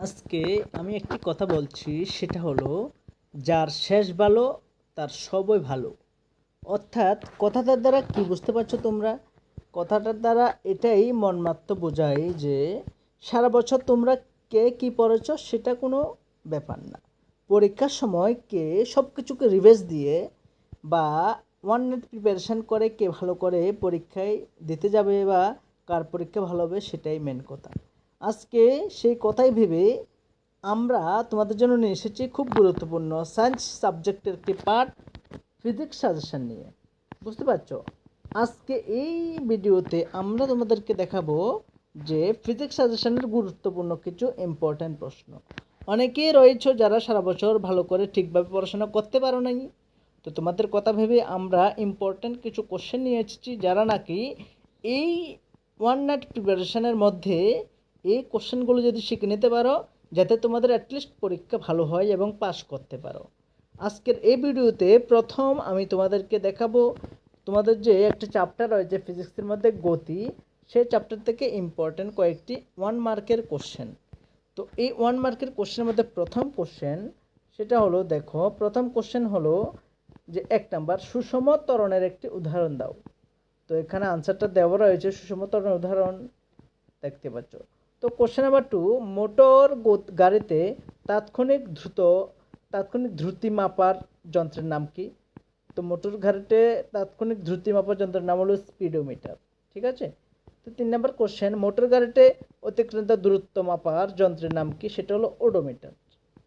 আজকে আমি একটি কথা বলছি, সেটা হলো, যার শেষ ভালো, তার সবই ভালো। অর্থাৎ, কথাটার দ্বারা কি বুঝতে পারছ তোমরা? কথাটার দ্বারা এটাই মর্মার্থ বোঝায় যে, সারা বছর তোমরা কে কি পড়েছ, সেটা কোনো ব্যাপার না। পরীক্ষার সময় কে সব কিছুকে রিভাইজ দিয়ে বা ওয়ান নেট প্রিপারেশান করে কে ভালো করে পরীক্ষায় দিতে যাবে বা কার পরীক্ষা ভালো হবে, সেটাই মেন কথা। আজকে সেই কথাই ভেবে আমরা তোমাদের জন্য নিয়ে এসেছি খুব গুরুত্বপূর্ণ সায়েন্স সাবজেক্টের একটি পার্ট ফিজিক্স সাজেশন নিয়ে। বুঝতে পারছ? আজকে এই ভিডিওতে আমরা তোমাদেরকে দেখাবো যে ফিজিক্স সাজেশনের গুরুত্বপূর্ণ কিছু ইম্পর্ট্যান্ট প্রশ্ন। অনেকেই রয়েছে যারা সারা বছর ভালো করে ঠিকভাবে পড়াশোনা করতে পারো নাই। তো তোমাদের কথা ভেবে আমরা ইম্পর্ট্যান্ট কিছু কোশ্চেন নিয়ে এসেছি, যারা নাকি এই ওয়ান নাইট প্রিপারেশনের মধ্যে এই কোশ্চেনগুলো যদি শিখে নিতে পারো, যাতে তোমাদের অ্যাটলিস্ট পরীক্ষা ভালো হয় এবং পাস করতে পারো। আজকের এই ভিডিওতে প্রথম আমি তোমাদেরকে দেখাবো, তোমাদের যে একটা চ্যাপ্টার রয়েছে ফিজিক্সের মধ্যে গতি, সেই চ্যাপ্টার থেকে ইম্পর্ট্যান্ট কয়েকটি ওয়ান মার্কের কোশ্চেন তো এই ওয়ান মার্কের কোশ্চেনের মধ্যে প্রথম কোশ্চেন সেটা হলো, দেখো, প্রথম কোশ্চেন হলো যে এক নাম্বার সুষম ত্বরণের একটি উদাহরণ দাও। তো এখানে আনসারটা দেওয়া রয়েছে সুষম ত্বরণের উদাহরণ, দেখতে পাচ্ছ। তো কোশ্চেন নাম্বার টু মোটর গাড়িতে তাৎক্ষণিক দ্রুত, তাৎক্ষণিক দ্রুতি মাপার যন্ত্রের নাম কি? তো মোটর গাড়িতে তাৎক্ষণিক দ্রুতি মাপার যন্ত্রের নাম হলো স্পিডোমিটার ঠিক আছে? তো তিন নম্বর কোশ্চেন মোটর গাড়িতে অতিক্রান্ত দূরত্ব মাপার যন্ত্রের নাম কি? সেটা হলো ওডোমিটার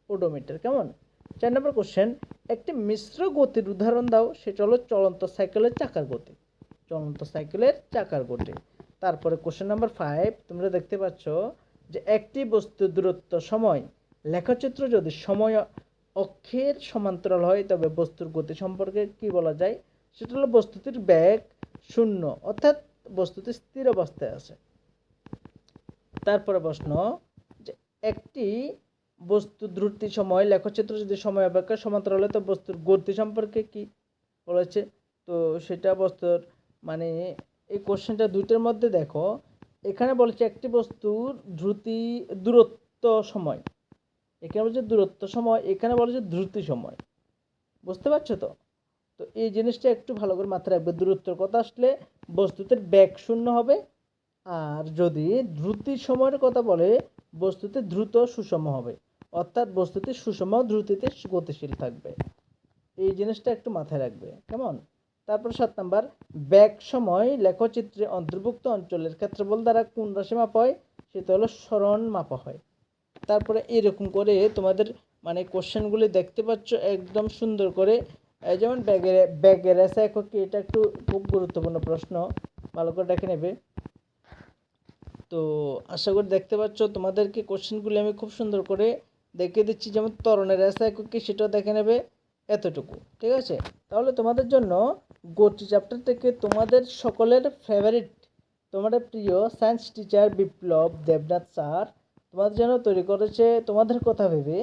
ওডোমিটার কেমন? চার নম্বর কোশ্চেন একটি মিশ্র গতির উদাহরণ দাও, সেটা হলো চলন্ত সাইকেলের চাকার গতি, চলন্ত সাইকেলের চাকার গতি। তারপরে কোশ্চেন নাম্বার ফাইভ তোমরা দেখতে পাচ্ছ যে একটি বস্তুর দূরত্ব সময়। লেখচিত্র যদি সময় অক্ষের সমান্তরাল হয়, তবে বস্তুর গতি সম্পর্কে কি বলা যায়? সেটা হলো বস্তুটির ব্যাগ শূন্য, অর্থাৎ বস্তুটি স্থির অবস্থায় আছে। তারপরে প্রশ্ন যে একটি বস্তু দ্রুতি সময়, লেখচিত্র যদি সময় অপেক্ষা সমান্তরাল হয়, তো বস্তুর গতি সম্পর্কে কি বলেছে তো সেটা বস্তুর মানে এই কোশ্চেনটা দুইটার মধ্যে দেখো, এখানে বলেছে একটি বস্তুর দ্রুতি, দূরত্ব সময়। এখানে বলছে দূরত্ব সময়, এখানে বলেছে দ্রুতি সময়। বুঝতে পারছ তো? তো এই জিনিসটা একটু ভালো করে মাথায় রাখবে। দূরত্বের কথা আসলে বস্তুতে ব্যাগ শূন্য হবে, আর যদি দ্রুতি সময়ের কথা বলে, বস্তুতে দ্রুত সুষম হবে। অর্থাৎ বস্তুতে সুষম দ্রুতিতে গতিশীল থাকবে। এই জিনিসটা একটু মাথায় রাখবে, কেমন? তারপর সাত নাম্বার, ব্যাগ সময় লেখচিত্রে অন্তর্ভুক্ত অঞ্চলের ক্ষেত্রফল দ্বারা কোন রাশি মাপা হয়? সেটা হলো স্মরণ মাপা হয়। তারপরে এরকম করে তোমাদের মানে কোশ্চেনগুলি দেখতে পাচ্ছ একদম সুন্দর করে। যেমন ব্যাগের ব্যাগের এসে একক এটা একটু খুব গুরুত্বপূর্ণ প্রশ্ন। ভালো করে দেখে নেবে। তো আশা করি দেখতে পাচ্ছ তোমাদেরকে কোশ্চেনগুলি আমি খুব সুন্দর করে দেখিয়ে দিচ্ছি। যেমন তরণের এসে একক কি সেটাও দেখে নেবে এতটুকু। ঠিক আছে? তাহলে তোমাদের জন্য গতি চ্যাপ্টার থেকে তোমাদের সকলের ফেভারিট তোমাদের প্রিয় science teacher Biplab Debnath sir তোমাদের জন্য তৈরি করেছে তোমাদের কথা ভেবে।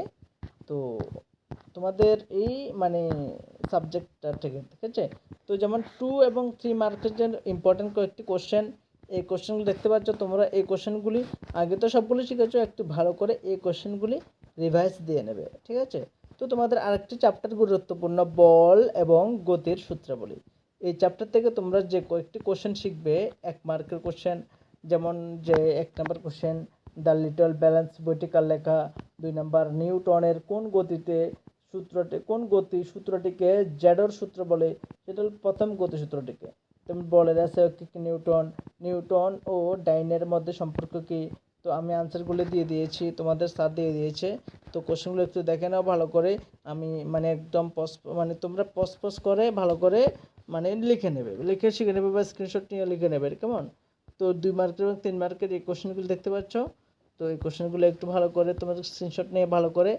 তো তোমাদের এই মানে সাবজেক্টটা থেকে, ঠিক আছে? তো যেমন টু এবং থ্রি মার্কের জন্য ইম্পর্টেন্ট কয়েকটি কোশ্চেন এই কোশ্চেনগুলো দেখতে পাচ্ছ, তোমরা এই কোশ্চেনগুলি আগে তো সবগুলো শিখেছো, একটু ভালো করে এই কোশ্চেনগুলি রিভাইজ দিয়ে নেবে, ঠিক আছে? তো তোমাদের আরেকটি চ্যাপ্টার গুরুত্বপূর্ণ, বল এবং গতির সূত্রাবলী এই চ্যাপ্টার থেকে তোমরা যে কয়েকটি কোশ্চেন শিখবে, এক মার্কের কোশ্চেন যেমন যে এক নম্বর কোশ্চেন দ্য লিটল ব্যালেন্স বইটিকার লেখা, দুই নম্বর নিউটনের কোন গতিতে সূত্রটি, কোন গতি সূত্রটিকে জ্যাডর সূত্র বলে, সেটা হল প্রথম গতি সূত্রটিকে। আছে কি কি নিউটন নিউটন ও ডাইনের মধ্যে সম্পর্ক কি তো আমি আনসারগুলো দিয়ে দিয়েছি, তোমাদের স্যার দিয়ে দিয়েছে। তো কোশ্চেনগুলো একটু দেখে নাও ভালো করে। আমি মানে একদম পস মানে তোমরা পস পস করে ভালো করে মানে লিখে নেবে। লিখে শিখে নেবে বা স্ক্রিনশট নিয়ে লিখে নেবে, কেমন? তো দুই মার্কের এবং তিন মার্কের এই কোশ্চেনগুলো দেখতে পাচ্ছ? তো এই কোশ্চেনগুলো একটু ভালো করে তোমাদের স্ক্রিনশট নিয়ে ভালো করে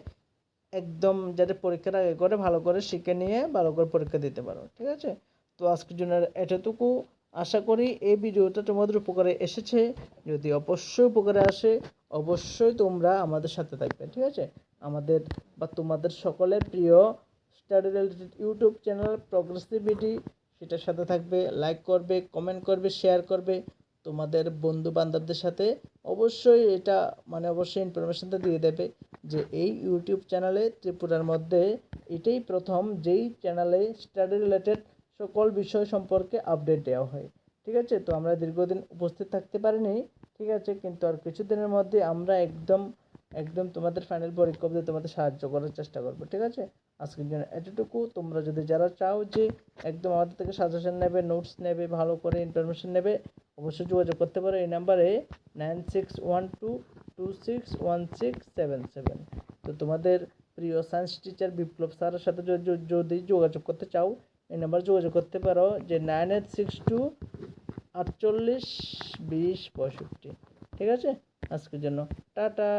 একদম যাতে পরীক্ষার আগে করে ভালো করে শিখে নিয়ে ভালো করে পরীক্ষা দিতে পারো, ঠিক আছে? তো আজকের জন্য এতটুকু। আশা করি এই ভিডিওটা তোমাদের উপকারে এসেছে। যদি অবশ্যই উপকারে আসে, অবশ্যই তোমরা আমাদের সাথে থাকবে, ঠিক আছে? আমাদের বা তোমাদের সকলের প্রিয় study related YouTube channel progressivity সেটার সাথে থাকবে লাইক করবে কমেন্ট করবে শেয়ার করবে। তোমাদের বন্ধু বান্ধবদের সাথে অবশ্যই এটা মানে অবশ্যই ইনফরমেশনটা দিয়ে দেবে যে এই ইউটিউব চ্যানেলে ত্রিপুরার মধ্যে এটাই প্রথম যেই চ্যানেলে স্টাডি রিলেটেড সকল বিষয় সম্পর্কে আপডেট দেওয়া হয়। ঠিক আছে? তো আমরা দীর্ঘদিন উপস্থিত থাকতে পারিনি, ঠিক আছে? কিন্তু আর কিছুদিনের মধ্যে আমরা একদম একদম তোমাদের ফাইনাল পরীক্ষা অবধি তোমাদের সাহায্য করার চেষ্টা করব, ঠিক আছে? আজকের জন্য এতটুকু। তোমরা যদি যারা চাও যে একদম আমাদের থেকে সাজেশন নেবে নোটস নেবে, ভালো করে ইনফরমেশন নেবে, অবশ্যই যোগাযোগ করতে পারো। এই নাম্বারে nine six one two two six one six seven seven তো তোমাদের প্রিয় সায়েন্স টিচার বিপ্লব স্যারের সাথে যদি যোগাযোগ করতে চাও এই নাম্বার যোগাযোগ করতে পারো যে নাইন এইট সিক্স টু আটচল্লিশ বিশ পঁয়ষট্টি। ঠিক আছে? আজকের জন্য। টাটা।